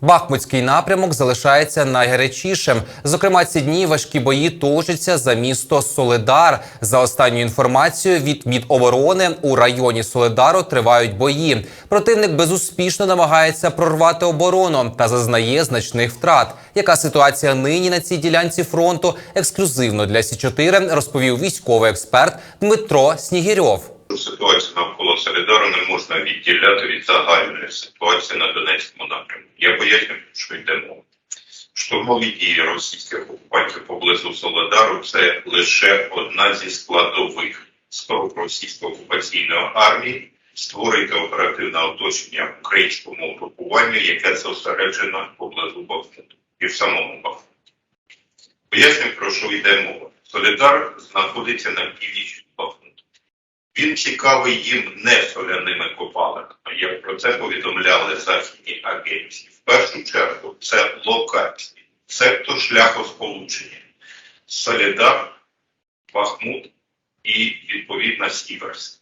Бахмутський напрямок залишається найгарячішим. Зокрема, ці дні важкі бої точаться за місто Соледар. За останньою інформацією від Міноборони у районі Соледару тривають бої. Противник безуспішно намагається прорвати оборону та зазнає значних втрат. Яка ситуація нині на цій ділянці фронту? Ексклюзивно для Сі 4 розповів військовий експерт Дмитро Снігірьов. Ситуацію навколо Солідару не можна відділяти від загальної ситуації на Донецькому напрямку. Я поясню, що йде мова. Штурмові дії російських окупантів поблизу Солидару це лише одна зі складових спроб російської окупаційної армії створити оперативне оточення українському групуванню, яке зосереджено поблизу Бахмуту і в самому Бахмуті. Поясню, про що йде мова. Солідар знаходиться на північ. Він цікавий їм не соляними копалинами, як про це повідомляли західні агенції. В першу чергу це локації, сектор шляхосполучення, Солідар, Бахмут і відповідна Сіверськ.